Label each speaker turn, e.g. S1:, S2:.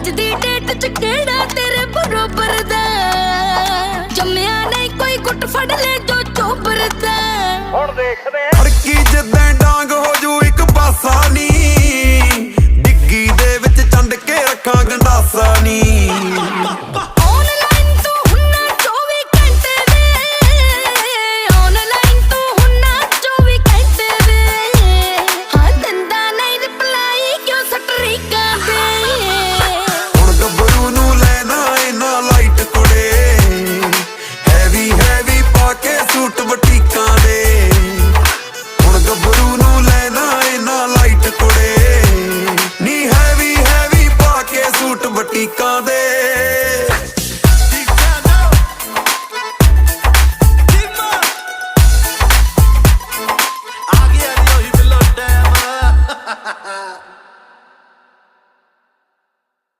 S1: ਅੱਜ ਦੀ ਡੇਟ ਚ ਕਿਹੜਾ ਤੇਰੇ ਬਰੋਬਰ ਦਾ? ਜੰਮਿਆ ਨਹੀਂ ਕੋਈ ਗੁੱਟ ਫੜ ਲੈ ਜੋ ਚੋਬਰਦਾ
S2: ਹੁਣ ਦੇਖਦੇ
S3: ਹੁਣ ਨੂੰ ਲੈਣਾ ਇਨਾ ਲਾਈਟ ਕੁੜੇ ਨੀ ਹੈਵੀ ਹੈਵੀ ਪਾ ਕੇ ਸੂਟ ਬਟੀਕਾਂ ਦੇ।